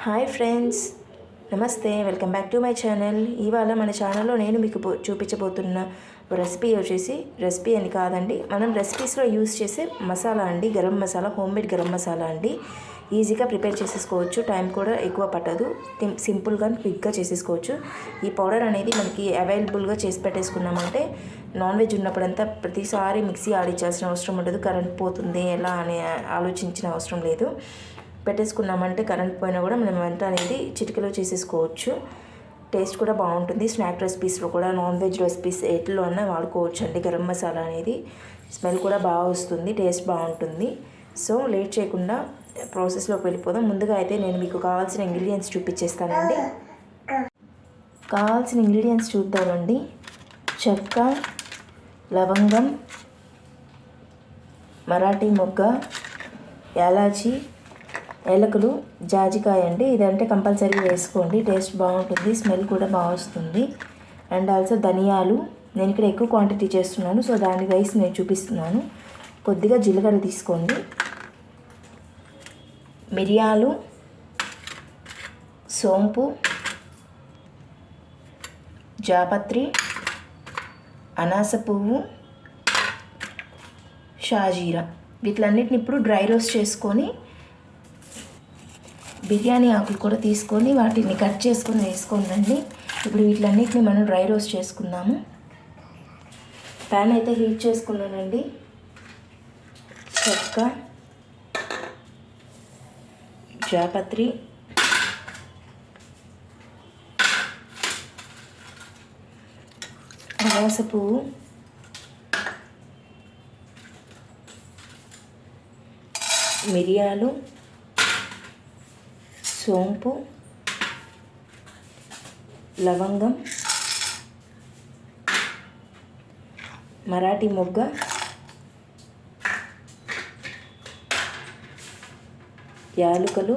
Hi friends namaste welcome back to my channel. ఇవాళ మన ఛానల్లో నేను మీకు పో- చూపించబోతున్న రెసిపీ వచ్చేసి రెసిపీ అని కాదండి మనం రెసిపీస్లో యూస్ చేసే మసాలా అండి గరం మసాలా హోమ్ మేడ్ గరం మసాలా అండి. ఈజీగా ప్రిపేర్ చేసేసుకోవచ్చు టైం కూడా ఎక్కువ పట్టదు. సింపుల్గా క్విక్గా చేసేసుకోవచ్చు. ఈ పౌడర్ అనేది మనకి అవైలబుల్గా చేసి పెట్టేసుకున్నామంటే నాన్ వెజ్ ఉన్నప్పుడంతా ప్రతిసారి మిక్సీ ఆడించాల్సిన అవసరం ఉండదు కరెంట్ పోతుంది ఎలా అని ఆలోచించిన అవసరం లేదు. పెట్టేసుకున్నామంటే కరెంట్ పోయినా కూడా మనం వెంట అనేది చిటికలో చేసేసుకోవచ్చు. టేస్ట్ కూడా బాగుంటుంది. స్నాక్ రెసిపీస్లో కూడా నాన్ వెజ్ రెసిపీస్ ఎట్లో అన్నా వాడుకోవచ్చు అండి గరం మసాలా అనేది స్మెల్ కూడా బాగా వస్తుంది. టేస్ట్ బాగుంటుంది. సో లేట్ చేయకుండా ప్రాసెస్లోకి వెళ్ళిపోదాం. ముందుగా అయితే నేను మీకు కావాల్సిన ఇంగ్రీడియంట్స్ చూపించేస్తానండి కావాల్సిన ఇంగ్రీడియంట్స్ చూద్దామండి. చెక్క లవంగం మరాఠీ మొగ్గ యాలాచి ఏలకులు జాజికాయ అండి. ఇదంటే కంపల్సరీ వేసుకోండి. టేస్ట్ బాగుంటుంది స్మెల్ కూడా బాగా వస్తుంది. అండ్ ఆల్సో ధనియాలు నేను ఇక్కడ ఎక్కువ క్వాంటిటీ చేస్తున్నాను సో దాని వైస్ నేను చూపిస్తున్నాను. కొద్దిగా జీలకర్ర తీసుకోండి. మిరియాలు సోంపు జాపత్రి అనాస పువ్వు షాజీరా. వీటిలన్నిటిని ఇప్పుడు డ్రై రోస్ట్ చేసుకొని బిర్యానీ ఆకులు కూడా తీసుకొని వాటిని కట్ చేసుకొని వేసుకోండి ఇప్పుడు వీటిలన్నిటిని మనం డ్రై రోస్ట్ చేసుకుందాము. ప్యాన్ అయితే హీట్ చేసుకున్నానండి. చెక్క జాపత్రి. అనాస పువ్వు మిరియాలు. సోంపు లవంగం మరాఠీ మొగ్గ యాలుకలు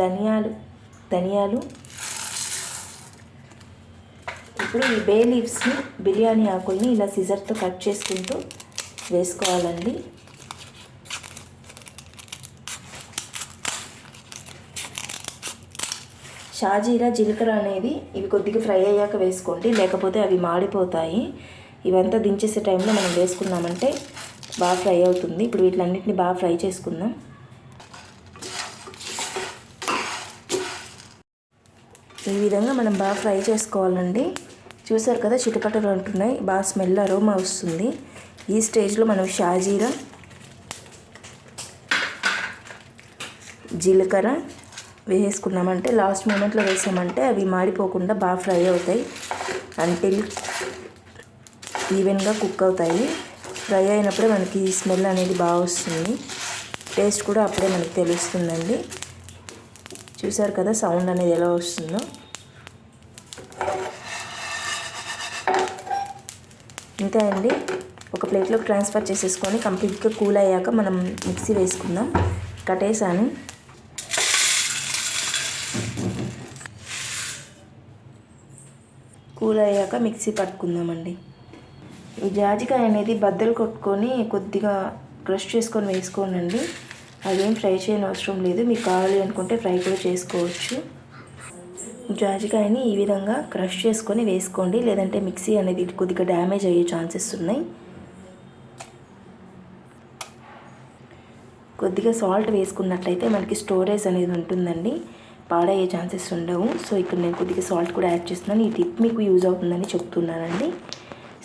ధనియాలు ధనియాలు. ఇప్పుడు ఈ బే లీవ్స్ని బిర్యానీ ఆకుల్ని ఇలా సిజర్తో కట్ చేసుకుంటూ వేసుకోవాలండి. షాజీరా జీలకర్ర అనేది ఇవి కొద్దిగా ఫ్రై అయ్యాక వేసుకోండి లేకపోతే అవి మాడిపోతాయి. ఇవంతా దించేసే టైంలో మనం వేసుకున్నామంటే బాగా ఫ్రై అవుతుంది. ఇప్పుడు వీటిలన్నింటినీ బాగా ఫ్రై చేసుకుందాం. ఈ విధంగా మనం బాగా ఫ్రై చేసుకోవాలండి. చూసారు కదా చిటపటలు అంటున్నాయి. బాగా స్మెల్ అరోమా వస్తుంది. ఈ స్టేజ్లో మనం షాజీరా జీలకర్ర వేసుకున్నామంటే లాస్ట్ మూమెంట్లో వేసామంటే అవి మాడిపోకుండా బాగా ఫ్రై అవుతాయి. అంటిల్ ఈవెన్గా కుక్ అవుతాయి. ఫ్రై అయినప్పుడే మనకి స్మెల్ అనేది బాగా వస్తుంది. టేస్ట్ కూడా అప్పుడే మనకి తెలుస్తుందండి. చూసారు కదా సౌండ్ అనేది ఎలా వస్తుందో? ఇంతే అండి. ఒక ప్లేట్లోకి ట్రాన్స్ఫర్ చేసేసుకొని కంప్లీట్గా కూల్ అయ్యాక మనం మిక్సీ వేసుకుందాం. కట్టేసాను కూల్ అయ్యాక మిక్సీ పట్టుకుందామండి. ఈ జాజికాయ అనేది బద్దలు కొట్టుకొని కొద్దిగా క్రష్ చేసుకొని వేసుకోనండి. అదేం ఫ్రై చేయని అవసరం లేదు. మీకు కావాలి అనుకుంటే ఫ్రై కూడా చేసుకోవచ్చు. జాజికాయని ఈ విధంగా క్రష్ చేసుకొని వేసుకోండి. లేదంటే మిక్సీ అనేది కొద్దిగా డ్యామేజ్ అయ్యే ఛాన్సెస్ ఉన్నాయి. కొద్దిగా సాల్ట్ వేసుకున్నట్లయితే మనకి స్టోరేజ్ అనేది ఉంటుందండి. పాడయ్యే ఛాన్సెస్ ఉండవు. సో ఇక్కడ నేను కొద్దిగా సాల్ట్ కూడా యాడ్ చేస్తున్నాను. ఈ టిప్ మీకు యూజ్ అవుతుందని చెప్తున్నానండి.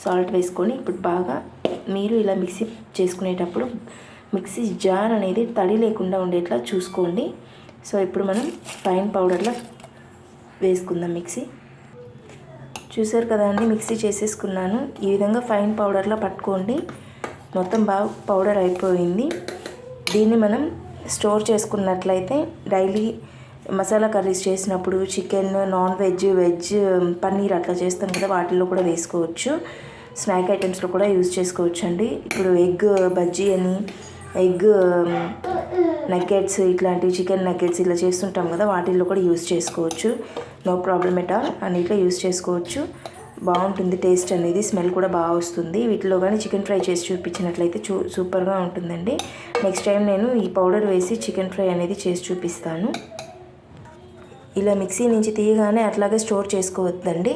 సాల్ట్ వేసుకొని ఇప్పుడు బాగా మీరు ఇలా మిక్సీ చేసుకునేటప్పుడు మిక్సీ జార్ అనేది తడి లేకుండా ఉండేట్లా చూసుకోండి. సో ఇప్పుడు మనం ఫైన్ పౌడర్లో వేసుకుందాం మిక్సీ. చూసారు కదా అండి మిక్సీ చేసేసుకున్నాను. ఈ విధంగా ఫైన్ పౌడర్లో పట్టుకోండి. మొత్తం బాగా పౌడర్ అయిపోయింది. దీన్ని మనం స్టోర్ చేసుకున్నట్లయితే డైలీ మసాలా కర్రీస్ చేసినప్పుడు chicken non veg veg paneer అట్లా చేస్తాం కదా వాటిల్లో కూడా వేసుకోవచ్చు. స్నాక్ ఐటమ్స్లో కూడా యూజ్ చేసుకోవచ్చు అండి ఇప్పుడు ఎగ్ బజ్జీ అని ఎగ్ నగ్గెట్స్ ఇట్లాంటివి చికెన్ నగ్గెట్స్ ఇలా చేస్తుంటాం కదా వాటిల్లో కూడా యూజ్ చేసుకోవచ్చు. No problem at all. అన్నిట్లో యూజ్ చేసుకోవచ్చు. బాగుంటుంది టేస్ట్ అనేది స్మెల్ కూడా బాగా వస్తుంది. వీటిలో కానీ చికెన్ ఫ్రై చేసి చూపించినట్లయితే చూ సూపర్గా ఉంటుందండి. నెక్స్ట్ టైం నేను ఈ పౌడర్ వేసి చికెన్ ఫ్రై అనేది చేసి చూపిస్తాను. ఇలా మిక్సీ నుంచి తీయగానే అట్లాగే స్టోర్ చేసుకోవద్దండి.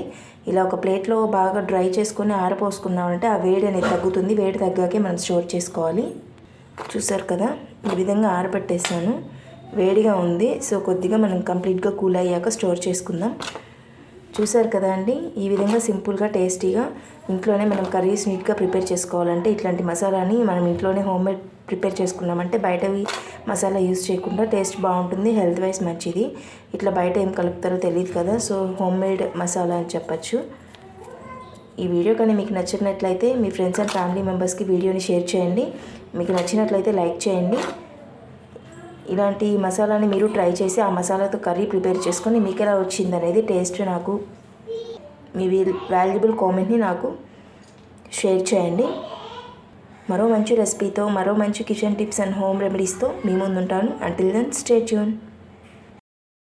ఇలా ఒక ప్లేట్లో బాగా డ్రై చేసుకొని ఆరపోసుకున్నామంటే ఆ వేడి అనేది తగ్గుతుంది. వేడి తగ్గాకే మనం స్టోర్ చేసుకోవాలి. చూసారు కదా ఈ విధంగా ఆరబెట్టేసాను వేడిగా ఉంది. సో కొద్దిగా మనం కంప్లీట్గా కూల్ అయ్యాక స్టోర్ చేసుకుందాం. చూసారు కదా అండి? ఈ విధంగా సింపుల్గా టేస్టీగా ఇంట్లోనే మనం కర్రీస్ నీట్గా ప్రిపేర్ చేసుకోవాలంటే ఇట్లాంటి మసాలాని మనం ఇంట్లోనే హోమ్ మేడ్ ప్రిపేర్ చేసుకున్నామంటే బయటవి మసాలా యూస్ చేయకుండా టేస్ట్ బాగుంటుంది హెల్త్ వైజ్ మంచిది. ఇట్లా బయట ఏం కలుపుతారో తెలియదు కదా సో హోమ్ మేడ్ మసాలా అని చెప్పచ్చు. ఈ వీడియో కానీ మీకు నచ్చినట్లయితే మీ ఫ్రెండ్స్ అండ్ ఫ్యామిలీ మెంబర్స్కి వీడియోని షేర్ చేయండి. మీకు నచ్చినట్లయితే లైక్ చేయండి. ఇలాంటి మసాలాని మీరు ట్రై చేసి ఆ మసాలాతో కర్రీ ప్రిపేర్ చేసుకొని మీకు ఎలా వచ్చింది అనేది టేస్ట్ నాకు మీ వాల్యుబుల్ కామెంట్ని నాకు షేర్ చేయండి. మరో మంచి రెసిపీతో మరో మంచి కిచెన్ టిప్స్ అండ్ హోమ్ రెమెడీస్తో మీ ముందుంటాను. Until then stay tune